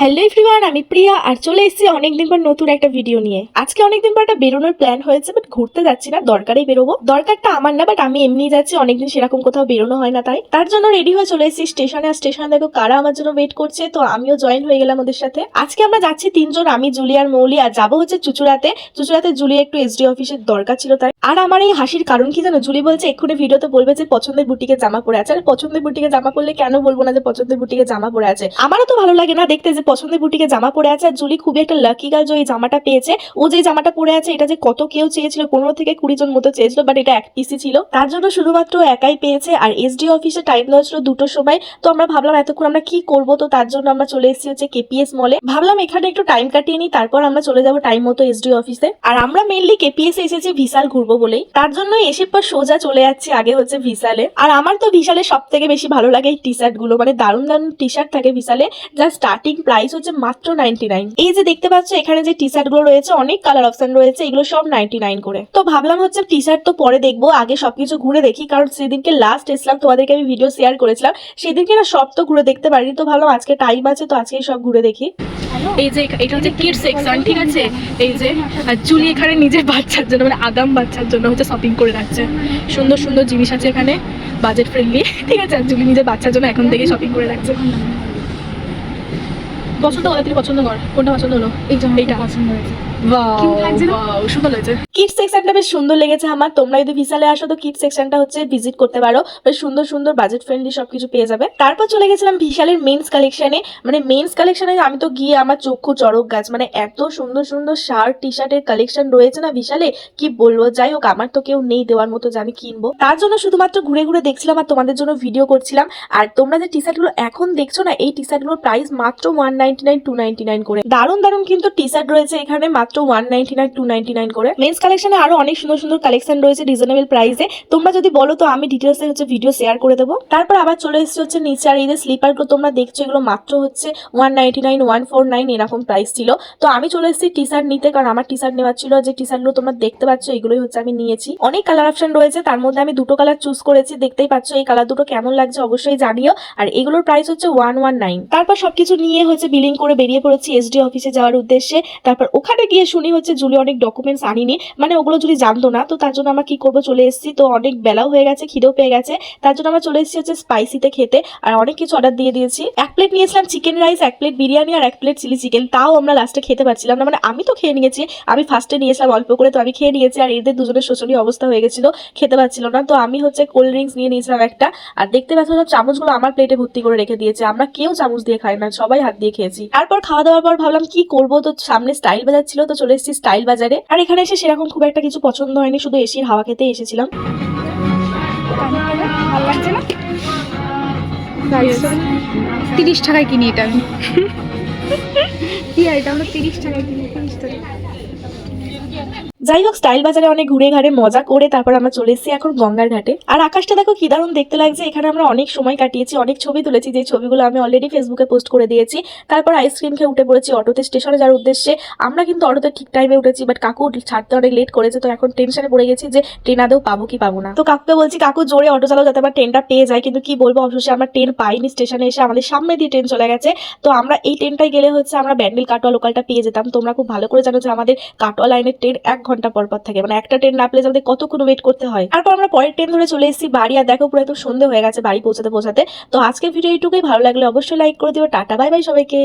Hello everyone আমি প্রিয়া আর চলে এসেছি অনেকদিন পর নতুন একটা ভিডিও নিয়ে। আজকে অনেকদিন পর একটা বেরোনোর প্ল্যান হয়েছে বাট ঘুরতে যাচ্ছি না, দরকারেই বেরোবো। দরকারটা আমার না বাট আমি এমনি যাচ্ছি, অনেকদিন সেরকম কোথাও বেরোনো হয় না তাই। তার জন্য রেডি হয়ে চলে এসেছি স্টেশনে আর স্টেশনে দেখো কারা আমার জন্য ওয়েট করছে, তো আমিও জয়েন হয়ে গেলাম ওদের সাথে। আজকে আমরা যাচ্ছি তিনজন, আমি, জুলি আর মৌলি, আর যাব হচ্ছে চুচুড়াতে। চুচুড়াতে জুলি একটু এসডি অফিসের দরকার ছিল তাই। আর আমার এই হাসির কারণ কি জানো? জুলি বলছে, এক্ষুনি ভিডিওতে বলবে যে পছন্দের বুটিকে জামা পরে আছে। আর পছন্দের বুটিকে জামা পরলে কেন বলব না যে পছন্দের বুটিকে জামা পরে আছে? আমারও তো ভালো লাগে না দেখতে যে পছন্দের বুটিকে জামা পরে আছে আর জুলি খুবই একটা লাকি গার্ল যে জামাটা পেয়েছে। ও যে জামাটা পরে আছে, এটা যে কত কেউ চেয়েছিল, পনেরো থেকে কুড়ি জন মতো চেয়েছিল বাট এটা এক পিসি ছিল। তার জন্য শুধুমাত্র একাই পেয়েছে আর এসডি অফিসে টাইম দেওয়া ছিল দুটোর সময়। তো আমরা ভাবলাম, এতক্ষণ আমরা কি করব? তো তার জন্য আমরা চলে এসেছি হচ্ছে কেপিএস মলে ভাবলাম, এখানে একটু টাইম কাটিয়ে নিই, তারপর আমরা চলে যাব টাইম মতো এসডি অফিসে আর আমরা মেনলি কেপিএস এসেছি ভিসাল ঘুরবো বলেই। তার জন্য এসে পর সোজা চলে যাচ্ছি আগে হচ্ছে ভিসালে আর আমার তো ভিসালে সব থেকে বেশি ভালো লাগে এই টি শার্টগুলো। মানে দারুণ দারুণ টি শার্ট থাকে ভিসালে যা স্টার্টিং প্রাইস হচ্ছে মাত্র নাইনটি নাইন এই যে দেখতে পাচ্ছ, এখানে যে টি শার্টগুলো রয়েছে, অনেক কালার অপশন রয়েছে, এগুলো সব নাইনটি নাইন করে। তো ভাবলাম হচ্ছে টি শার্ট তো পরে দেখব, আগে সবকিছু ঘুরে দেখি, কারণ সেদিনকে লাস্ট এসলাম তোমাদেরকে আমি ভিডিও শেয়ার করেছিলাম। সেদিনকে না সব তো ঘুরে দেখতে পারিনি, তো ভাবলাম আজকে টাইম আছে, তো আজকে সব ঘুরে দেখি। এই যে এটা হচ্ছে কিড সেকশন ঠিক আছে? এই যে চুলি এখানে নিজের বাচ্চার জন্য মানে আগাম বাচ্চার জন্য হচ্ছে শপিং করে রাখছে। সুন্দর সুন্দর জিনিস আছে এখানে বাজেট ফ্রেন্ডলি ঠিক আছে, আর নিজের বাচ্চার জন্য এখন থেকে শপিং করে রাখছে। পছন্দ হলো তুই পছন্দ কর কোনটা পছন্দ হলো? এইটা পছন্দ হয়েছে কিড সেকশনটা বেশ সুন্দর লেগেছে আমার। তোমরা যদি বিশালে আসো তো কিড সেকশনটা হচ্ছে ভিজিট করতে পারো। বেশ সুন্দর সুন্দর বাজেট ফ্রেন্ডলি সবকিছু পেয়ে যাবে। তারপর চলে গেছিলাম বিশালের মেন্স কালেকশনে মানে মেন্স কালেকশনে আমি তো গিয়ে আমার চক্ষু চড়ক গাছ মানে এত সুন্দর সুন্দর শার্ট টি শার্টের কালেকশন রয়েছে না বিশালে কি বলব? যাই হোক আমার তো কেউ নেই দেওয়ার মতো যে আমি কিনবো। তার জন্য শুধুমাত্র ঘুরে ঘুরে দেখছিলাম আর তোমাদের জন্য ভিডিও করছিলাম। আর তোমরা যে টি শার্টগুলো এখন দেখছ না এই টি শার্ট শার্টগুলোর প্রাইস মাত্র one ninety nine two ninety nine করে। দারুণ দারুণ কিন্তু টি শার্ট রয়েছে এখানে মাত্র one ninety nine two ninety nine করে মেন্স কালেকশনে আরও অনেক সুন্দর সুন্দর কালেকশন রয়েছে রিজনেবল প্রাইসে তোমরা যদি বলো তো, আমি ডিটেলসে হচ্ছে ভিডিও শেয়ার করে দেবো। তারপর আবার চলে এসেছে হচ্ছে নিচে আর এই যে স্লিপারগুলো তোমরা দেখছ, এগুলো মাত্র হচ্ছে one ninety nine one four nine এরকম প্রাইস ছিল। তো আমি চলে এসেছি টি শার্ট নিতে, কারণ আমার টি শার্ট নেওয়ার ছিল যে টি শার্টগুলো তোমরা দেখতে পাচ্ছ, এগুলোই হচ্ছে আমি নিয়েছি। অনেক কালার অপশন রয়েছে, তার মধ্যে আমি দুটো কালার চুজ করেছি, দেখতেই পাচ্ছ এই কালার দুটো কেমন লাগছে অবশ্যই জানিও। আর এগুলোর প্রাইস হচ্ছে ওয়ান ওয়ান নাইন তারপর সবকিছু নিয়ে হচ্ছে বিলিং করে বেরিয়ে পড়েছি এসডি অফিসে যাওয়ার উদ্দেশ্যে। তারপর ওখানে গিয়ে শুনি হচ্ছে জুলি অনেক ডকুমেন্টস আনিনি। মানে ওগুলো জুলি জানতো না, তো তার জন্য আমরা কি করব চলে এসেছি। তো অনেক বেলাও হয়ে গেছে, খিদেও পেয়ে গেছে। তার জন্য আমরা চলে এসেছি হচ্ছে স্পাইসিতে খেতে। আর অনেক কিছু অর্ডার দিয়ে দিয়েছি। এক প্লেট নিয়েছিলাম চিকেন রাইস এক প্লেট বিরিয়ানি আর এক প্লেট চিলি চিকেন তাও আমরা লাস্টে খেতে পারছিলাম না। মানে আমি তো খেয়ে নিয়েছি। আমি ফার্স্টে নিয়েছিলাম অল্প করে, তো আমি খেয়ে নিয়েছি। আর এদের দুজনের শোষণীয় অবস্থা হয়ে গেছিল। খেতে পারছিল না। তো আমি হচ্ছে কোল্ড ড্রিঙ্কস নিয়ে নিয়েছিলাম একটা। আর দেখতে পাচ্ছ সব চামচগুলো আমার প্লেটে ভর্তি করে রেখে দিয়েছে। আমরা কেউ চামচ দিয়ে খাই না। সবাই হাত দিয়ে খেয়েছি। তারপর খাওয়া দাওয়ার পর ভাবলাম কি করব? তো সামনে স্টাইল বাজার ছিল তো চলে এসেছি স্টাইল বাজারে। আর এখানে এসে সেরকম খুব একটা কিছু পছন্দ হয়নি শুধু এসির হাওয়া খেতে এসেছিলাম। তিরিশ টাকায় কিনি এটা। আমি কি এটা আমরা তিরিশ টাকায় কিনি তিরিশ টাকা যাই হোক স্টাইল বাজারে অনেক ঘুরে ঘাড়ে মজা করে তারপর আমরা চলে এসেছি এখন গঙ্গার ঘাটে। আর আকাশটা দেখো কি দারুণ দেখতে লাগছে। এখানে আমরা অনেক সময় কাটিয়েছি, অনেক ছবি তুলেছি। যে ছবিগুলো আমি অলরেডি ফেসবুকে পোস্ট করে দিয়েছি। তারপর আইসক্রিম খেয়ে উঠে পড়েছি অটোতে স্টেশনে যাওয়ার উদ্দেশ্যে। আমরা কিন্তু অটোতে ঠিক টাইমে উঠেছি বাট কাকু ছাড়তে অনেক লেট করেছে, তো এখন টেনশনে পড়ে গেছি যে ট্রেন আদেও পাবো কি পাবো না। তো কাকুকে বলছি, কাকু, জোরে অটো চালাও যাতে আমার ট্রেনটা পেয়ে যায়। কিন্তু কি বলব অবশ্যই আমরা ট্রেন পাইনি স্টেশনে এসে। আমাদের সামনে দিয়ে ট্রেন চলে গেছে। তো আমরা এই ট্রেনটাই গেলে হচ্ছে আমরা ব্যান্ডেল কাটোয়া লোকালটা পেয়ে যেতাম। তোমরা খুব ভালো করে জানো যে আমাদের কাটোয়া লাইনের ট্রেন এক ঘণ্টা পর পর থাকে। মানে একটা ট্রেন না পেলে আমাদের কতক্ষণ ওয়েট করতে হয়? তারপর আমরা পরের ট্রেন ধরে চলে এসেছি বাড়ি। আর দেখো, পুরো একদম সন্ধে হয়ে গেছে বাড়ি পৌঁছাতে পৌঁছাতে। তো আজকের ভিডিও এইটুকুই। ভালো লাগলে অবশ্যই লাইক করে দিও। টাটা বাই বাই সবাইকে।